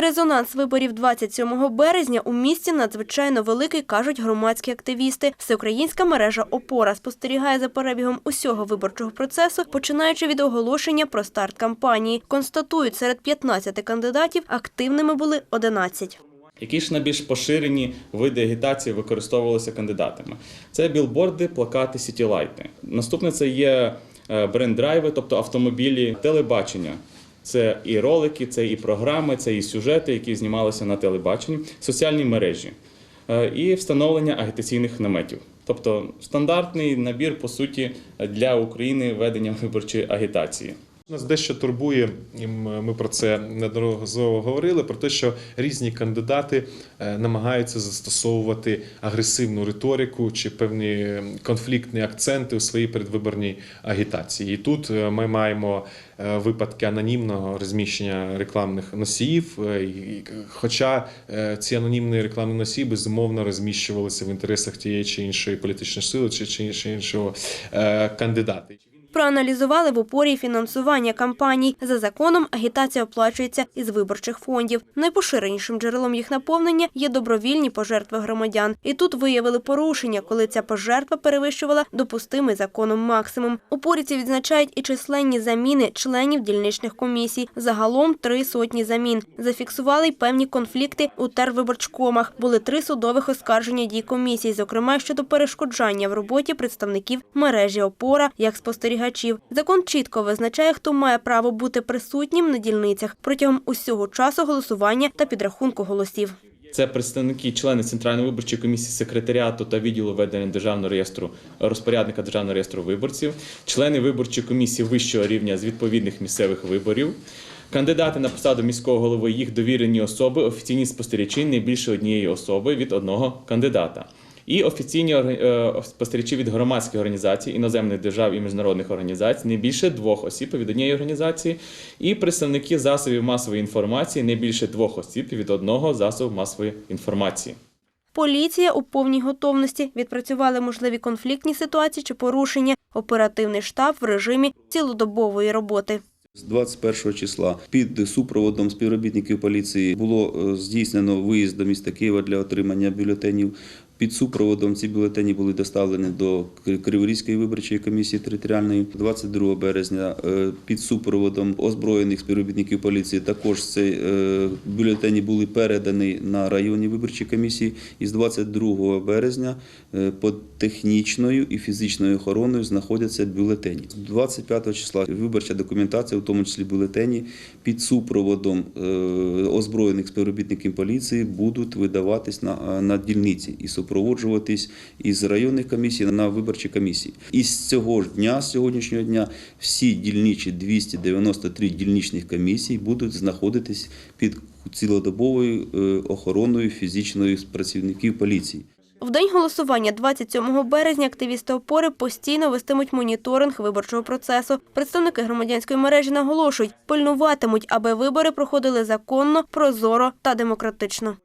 Резонанс виборів 27 березня у місті надзвичайно великий, кажуть громадські активісти. Всеукраїнська мережа «Опора» спостерігає за перебігом усього виборчого процесу, починаючи від оголошення про старт кампанії. Констатують, серед 15 кандидатів активними були 11. Які ж найбільш поширені види агітації використовувалися кандидатами? Це білборди, плакати, сітілайти. Наступне це є е, бренд-драйви, тобто автомобілі, телебачення. Це і ролики, це і програми, це і сюжети, які знімалися на телебаченні, соціальні мережі е, і встановлення агітаційних наметів. Тобто стандартний набір, по суті, для України ведення виборчої агітації. Нас дещо турбує, і ми про це неодноразово говорили, про те, що різні кандидати е, намагаються застосовувати агресивну риторику чи певні конфліктні акценти у своїй передвиборній агітації. І тут е, ми маємо е, випадки анонімного розміщення рекламних носіїв. Хоча ці анонімні рекламні носії безумовно розміщувалися в інтересах тієї чи іншої політичної сили чи, іншого кандидата. Проаналізували в опорі фінансування кампаній. За законом агітація оплачується із виборчих фондів. Найпоширенішим джерелом їх наповнення є добровільні пожертви громадян. І тут виявили порушення, коли ця пожертва перевищувала допустимий законом максимум. Упоріці відзначають і численні заміни членів дільничних комісій. Загалом три сотні замін. Зафіксували й певні конфлікти у тервиборчкомах. Були три судових оскарження дій комісій, зокрема щодо перешкоджання в роботі представників мережі опора як спостерігачів. Закон чітко визначає, хто має право бути присутнім на дільницях протягом усього часу голосування та підрахунку голосів. Це представники, члени Центральної виборчої комісії, секретаріату та відділу ведення державного реєстру розпорядника державного реєстру виборців, члени виборчої комісії вищого рівня з відповідних місцевих виборів. Кандидати на посаду міського голови, їх довірені особи, офіційні спостерігачі не більше однієї особи від одного кандидата. І офіційні е, спостерігачі від громадських організацій, іноземних держав і міжнародних організацій не більше двох осіб від однієї організації, і представники засобів масової інформації не більше двох осіб від одного засобу масової інформації. Поліція у повній готовності відпрацювали можливі конфліктні ситуації чи порушення. Оперативний штаб в режимі цілодобової роботи. З 21 числа під супроводом співробітників поліції було е, здійснено виїзд до міста Києва для отримання бюлетенів. Під супроводом ці бюлетені були доставлені до Криворізької виборчої комісії територіальної 22 березня. е, Під супроводом озброєних співробітників поліції також ці е, бюлетені були передані на районні виборчі комісії. І з 22 березня е, під технічною і фізичною охороною знаходяться бюлетені. З 25 числа виборча документація, в тому числі бюлетені, під супроводом озброєних співробітників поліції будуть видаватись на, на дільниці і супроводжуватись із районних комісій на виборчі комісії. І з цього ж дня, з сьогоднішнього дня, всі дільничі 293 дільничних комісій будуть знаходитись під цілодобовою е, охороною фізичною працівників поліції. В день голосування 27 березня активісти опори постійно вестимуть моніторинг виборчого процесу. Представники громадянської мережі наголошують, пильнуватимуть, аби вибори проходили законно, прозоро та демократично.